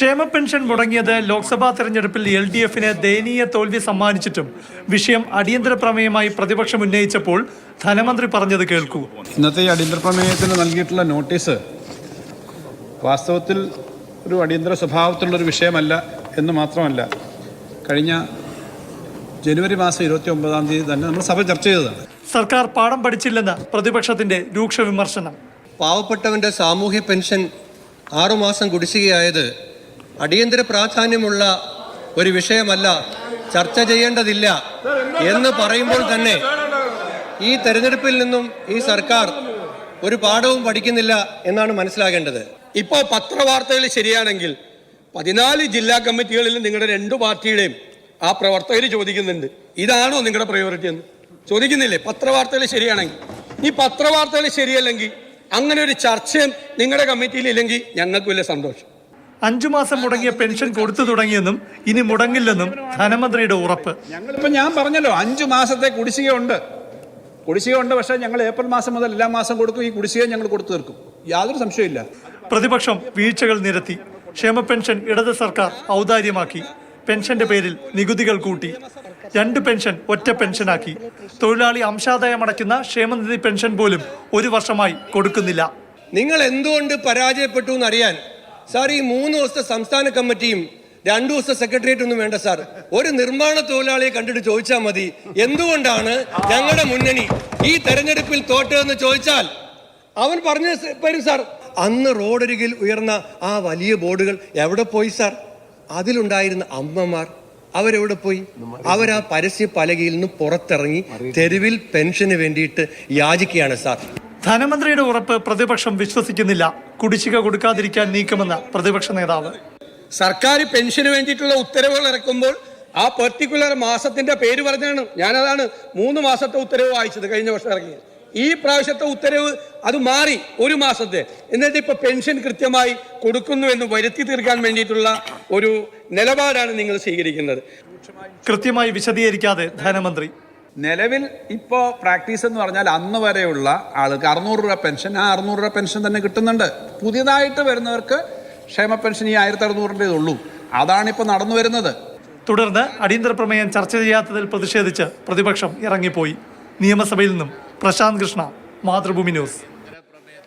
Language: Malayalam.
ക്ഷേമ പെൻഷൻ മുടങ്ങിയത് ലോക്സഭാ തെരഞ്ഞെടുപ്പിൽ എൽ ഡി എഫിന് ദയനീയ തോൽവി സമ്മാനിച്ചിട്ടും വിഷയം അടിയന്തര പ്രമേയമായി പ്രതിപക്ഷം ഉന്നയിച്ചപ്പോൾ ധനമന്ത്രി പറഞ്ഞത് കേൾക്കൂ. ഇന്നത്തെ ഈ അടിയന്തര പ്രമേയത്തിന് നൽകിയിട്ടുള്ള നോട്ടീസ് വാസ്തവത്തിൽ ഒരു അടിയന്തര സ്വഭാവത്തിലുള്ളൊരു വിഷയമല്ല എന്ന് മാത്രമല്ല കഴിഞ്ഞ ജനുവരി മാസം ഇരുപത്തി ഒമ്പതാം തീയതി തന്നെ നമ്മൾ സഭ ചർച്ച ചെയ്തതാണ്. സർക്കാർ പാഠം പഠിച്ചില്ലെന്ന് പ്രതിപക്ഷത്തിന്റെ രൂക്ഷ വിമർശനം. പാവപ്പെട്ടവന്റെ സാമൂഹ്യ പെൻഷൻ ആറുമാസം കുടിശ്ശികയായത് അടിയന്തര പ്രാധാന്യമുള്ള ഒരു വിഷയമല്ല ചർച്ച ചെയ്യേണ്ടതില്ല എന്ന് പറയുമ്പോൾ തന്നെ ഈ തെരഞ്ഞെടുപ്പിൽ നിന്നും ഈ സർക്കാർ ഒരു പാഠവും പഠിക്കുന്നില്ല എന്നാണ് മനസ്സിലാകേണ്ടത്. ഇപ്പോൾ പത്രവാർത്തകൾ ശരിയാണെങ്കിൽ പതിനാല് ജില്ലാ കമ്മിറ്റികളിൽ നിങ്ങളുടെ രണ്ട് പാർട്ടിയുടെയും ആ പ്രവർത്തകർ ചോദിക്കുന്നുണ്ട്. ഇതാണോ നിങ്ങളുടെ പ്രയോറിറ്റി എന്ന്? ചോദിക്കുന്നില്ലേ? പത്രവാർത്തകൾ ശരിയാണെങ്കിൽ. ഈ പത്രവാർത്തകൾ ശരിയല്ലെങ്കിൽ അങ്ങനെ ഒരു ചർച്ചയും നിങ്ങളുടെ കമ്മിറ്റിയിൽ ഇല്ലെങ്കിൽ ഞങ്ങൾക്ക് വലിയ സന്തോഷം. അഞ്ചു മാസം മുടങ്ങിയ പെൻഷൻ കൊടുത്തു തുടങ്ങിയെന്നും ഇനി മുടങ്ങില്ലെന്നും ധനമന്ത്രിയുടെ ഉറപ്പ്. ഞങ്ങളിപ്പോൾ ഞാൻ പറഞ്ഞല്ലോ അഞ്ചു മാസത്തെ കുടിശ്ശികയുണ്ട് കുടിശ്ശികയുണ്ട് പക്ഷേ ഞങ്ങൾ ഏപ്രിൽ മാസം മുതൽ എല്ലാ മാസം കൊടുക്കും. ഈ കുടിശ്ശിക ഞങ്ങൾ കൊടുത്തു തീർക്കും. യാതൊരു സംശയമില്ല പ്രതിപക്ഷം വീഴ്ചകൾ നിരത്തി. ക്ഷേമ പെൻഷൻ ഇടത് സർക്കാർ ഔദാര്യമാക്കി. പെൻഷന്റെ പേരിൽ നികുതികൾ കൂട്ടി. രണ്ട് പെൻഷൻ ഒറ്റ പെൻഷനാക്കി. തൊഴിലാളി അംശാദായം അടയ്ക്കുന്ന ക്ഷേമനിധി പെൻഷൻ പോലും ഒരു വർഷമായി കൊടുക്കുന്നില്ല. നിങ്ങൾ എന്തുകൊണ്ട് പരാജയപ്പെട്ടു എന്നറിയാൻ സാർ ഈ മൂന്ന് ദിവസത്തെ സംസ്ഥാന കമ്മിറ്റിയും രണ്ടു ദിവസത്തെ സെക്രട്ടേറിയറ്റ് ഒന്നും വേണ്ട സാർ. ഒരു നിർമ്മാണ തൊഴിലാളിയെ കണ്ടിട്ട് ചോദിച്ചാൽ മതി. എന്തുകൊണ്ടാണ് ഞങ്ങളുടെ മുന്നണി ഈ തെരഞ്ഞെടുപ്പിൽ തോറ്റതെന്ന് ചോദിച്ചാൽ? അവൻ പറഞ്ഞു വരും സാർ. അന്ന് റോഡരികിൽ ഉയർന്ന ആ വലിയ ബോർഡുകൾ എവിടെ പോയി സാർ? അതിലുണ്ടായിരുന്ന അമ്മമാർ അവരെവിടെ പോയി? അവരാ പരസ്യ പലകയിൽ നിന്ന് പുറത്തിറങ്ങി തെരുവിൽ പെൻഷന് വേണ്ടിയിട്ട് യാചിക്കുകയാണ് സാർ. ധനമന്ത്രിയുടെ ഉറപ്പ് പ്രതിപക്ഷം വിശ്വസിക്കുന്നില്ല. കുടിശ്ശിക കൊടുക്കാതിരിക്കാൻ നീക്കമെന്ന് പ്രതിപക്ഷ നേതാവ്. സർക്കാർ പെൻഷന് വേണ്ടിയിട്ടുള്ള ഉത്തരവുകൾ ഇറക്കുമ്പോൾ ആ പെർട്ടിക്കുലർ മാസത്തിന്റെ പേര് പറഞ്ഞാണ്. ഞാനതാണ് മൂന്ന് മാസത്തെ ഉത്തരവ് വായിച്ചത് കഴിഞ്ഞ വർഷം ഇറങ്ങിയത്. ഈ പ്രാവശ്യത്തെ ഉത്തരവ് അത് മാറി ഒരു മാസത്തെ. എന്നിട്ട് ഇപ്പൊ പെൻഷൻ കൃത്യമായി കൊടുക്കുന്നു എന്ന് വരുത്തി തീർക്കാൻ വേണ്ടിയിട്ടുള്ള ഒരു നിലപാടാണ് നിങ്ങൾ സ്വീകരിക്കുന്നത്. കൃത്യമായി വിശദീകരിക്കാതെ ധനമന്ത്രി. നിലവിൽ ഇപ്പോൾ പ്രാക്ടീസ് എന്ന് പറഞ്ഞാൽ അന്ന് വരെയുള്ള ആൾക്ക് അറുന്നൂറ് രൂപ പെൻഷൻ ആ അറുന്നൂറ് രൂപ പെൻഷൻ തന്നെ കിട്ടുന്നുണ്ട്. പുതിയതായിട്ട് വരുന്നവർക്ക് ക്ഷേമ പെൻഷൻ ഈ ആയിരത്തി അറുന്നൂറിന്റെ ഉള്ളൂ. അതാണ് ഇപ്പോൾ നടന്നു വരുന്നത്. തുടർന്ന് അടിയന്തര പ്രമേയം ചർച്ച ചെയ്യാത്തതിൽ പ്രതിഷേധിച്ച് പ്രതിപക്ഷം ഇറങ്ങിപ്പോയി. നിയമസഭയിൽ നിന്നും പ്രശാന്ത് കൃഷ്ണ മാതൃഭൂമി ന്യൂസ്.